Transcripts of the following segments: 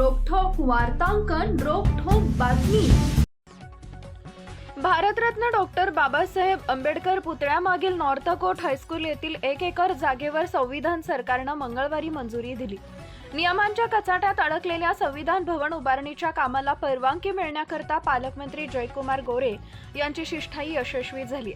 वार्तांकन रोखोक बातमी. भारतरत्न डॉक्टर बाबासाहेब आंबेडकर पुतळ्यामागील नॉर्थकोट हायस्कूल येथील एक एकर जागेवर संविधान सरकारनं मंगळवारी मंजुरी दिली. नियमांच्या कचाट्यात अडकलेल्या संविधान भवन उभारणीच्या कामाला परवानगी मिळण्याकरता पालकमंत्री जयकुमार गोरे यांची शिष्ठाई यशस्वी झाली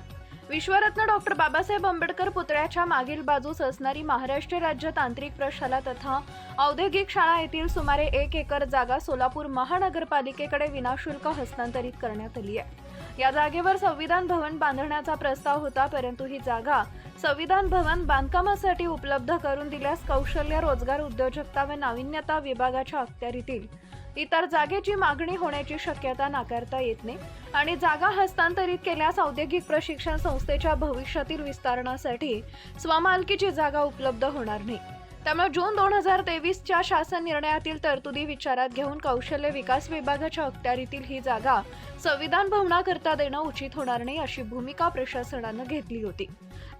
विश्वरत्न डॉक्टर बाबासाहेब आंबेडकर पुतळ्याच्या मागील बाजूस असणारी महाराष्ट्र राज्य तांत्रिक प्रशाला तथा औद्योगिक शाळा येथील सुमारे एक एकर जागा सोलापूर महानगरपालिकेकडे विनाशुल्क हस्तांतरित करण्यात आली आहे. या जागेवर संविधान भवन बांधण्याचा प्रस्ताव होता परंतु ही जागा संविधान भवन बांधकामासाठी उपलब्ध करून दिल्यास कौशल्य रोजगार उद्योजकता व नाविन्यता विभागाच्या अखत्यारीतील इतर जागेची मागणी होण्याची शक्यता नाकारता येत नाही आणि जागा हस्तांतरित केल्यास औद्योगिक प्रशिक्षण संस्थेच्या भविष्यातील विस्तारणासाठी स्वमालकीची जागा उपलब्ध होणार नाही. त्यामुळे जून दोन हजार तेवीसच्या शासन निर्णयातील तरतुदी विचारात घेऊन कौशल्य विकास विभागाच्या अखत्यारीतील ही जागा संविधान भवनाकरता देणं उचित होणार नाही अशी भूमिका प्रशासनानं घेतली होती.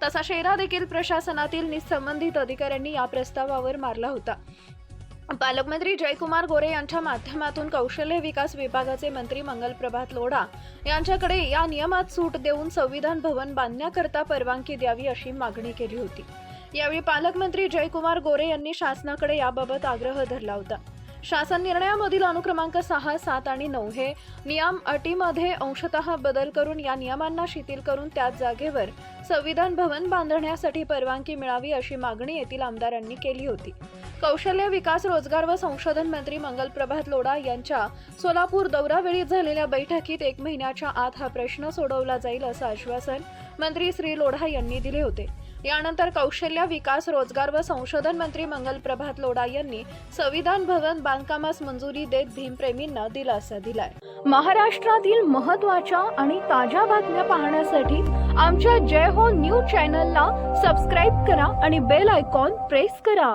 तसा शेरा देखील प्रशासनातील निसंबंधित अधिकाऱ्यांनी या प्रस्तावावर मारला होता. पालकमंत्री जयकुमार गोरे यांच्या माध्यमातून कौशल्य विकास विभागाचे मंत्री मंगलप्रभात लोढा यांच्याकडे या नियमात सूट देऊन संविधान भवन बांधण्याकरता परवानगी द्यावी अशी मागणी केली होती. यावेळी पालकमंत्री जयकुमार गोरे यांनी शासनाकडे याबाबत आग्रह धरला होता. शासन निर्णयामधील अनुक्रमांक सहा सात आणि नऊ हे नियम अटीमध्ये अंशतः बदल करून या नियमांना शिथिल करून त्याच जागेवर संविधान भवन बांधण्यासाठी परवानगी मिळावी अशी मागणी येथील आमदारांनी केली होती. कौशल्य विकास रोजगार व संशोधन मंत्री मंगल प्रभात लोढा यांच्या सोलापूर दौऱ्यावेळी झालेल्या बैठकीत एक महिन्याच्या आत हा प्रश्न सोडवला जाईल असं आश्वासन मंत्री श्री लोढा यांनी दिले होते. यानंतर कौशल्य विकास रोजगार व संशोधन मंत्री मंगल प्रभात लोढा यांनी संविधान भवन बांधकामास मंजुरी देत भीमप्रेमींना दिलासा दिलाय. महाराष्ट्रातील महत्त्वाच्या आणि ताज्या बातम्या पाहण्यासाठी आमच्या जय हो न्यूज चॅनलला सबस्क्राईब करा आणि बेल आयकॉन प्रेस करा.